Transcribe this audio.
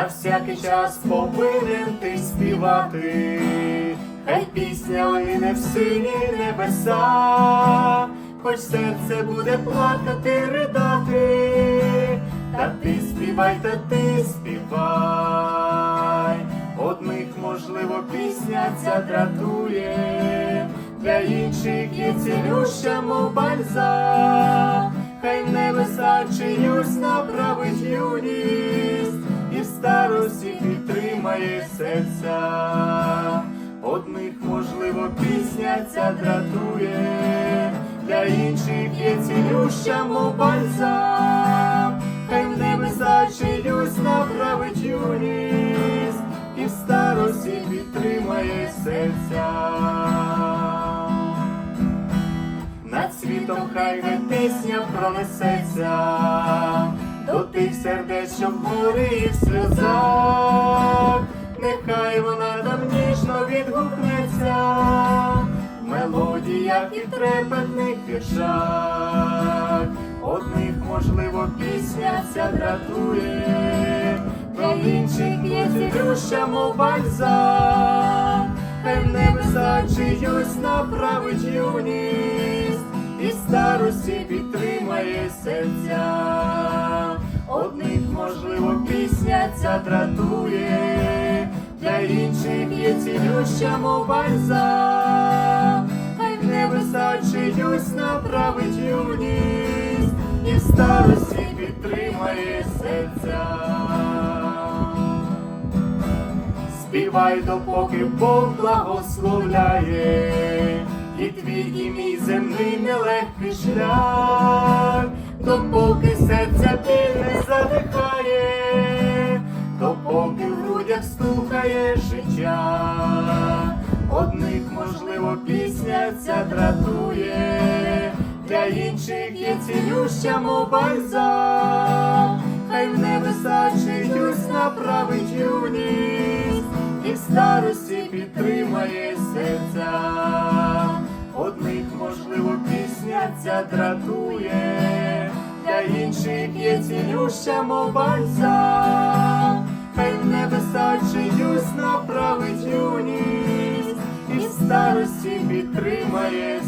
на всякий час повинен ти співати, хай пісня лине в сині небеса, хоч серце буде плакати, ридати, та ти співай, та ти співай, одних, можливо, пісня ця дратує, для інших є цілюща, мов хай небеса чиюсь направить серця. Одних, можливо, пісня ця дратує, для інших є цілюща, мов бальзам, хай в небеса чиюсь направить юність, і в старості підтримає серця. Над світом хай не пісня пронесеться, до тих сердець, що в горі і в сльозах, нехай вона там ніжно відгукнеться, в мелодіях і трепетних віршах. Одних, можливо, пісня ця дратує, для інших є цілюща, мов бальзам, хай в небеса чиюсь направить юність, і старості підтримає серця. Одних, можливо, пісня ця дратує, для інших є цілюща, мов бальзам, хай в небеса чиюсь направить юність, і в старості підтримає серця. Співай, допоки Бог благословляє, і твій і мій земний нелегкий шлях, допоки серця біль не задихає, грудях стукає життя. Одних, можливо, пісня ця дратує, для інших є цілюща, мов бальзам, хай в небеса чиюсь направить юність, і в старості підтримає серця. Одних, можливо, пісня ця дратує, для інших є цілюща, мов в небеса направить юність, і в старості підтримає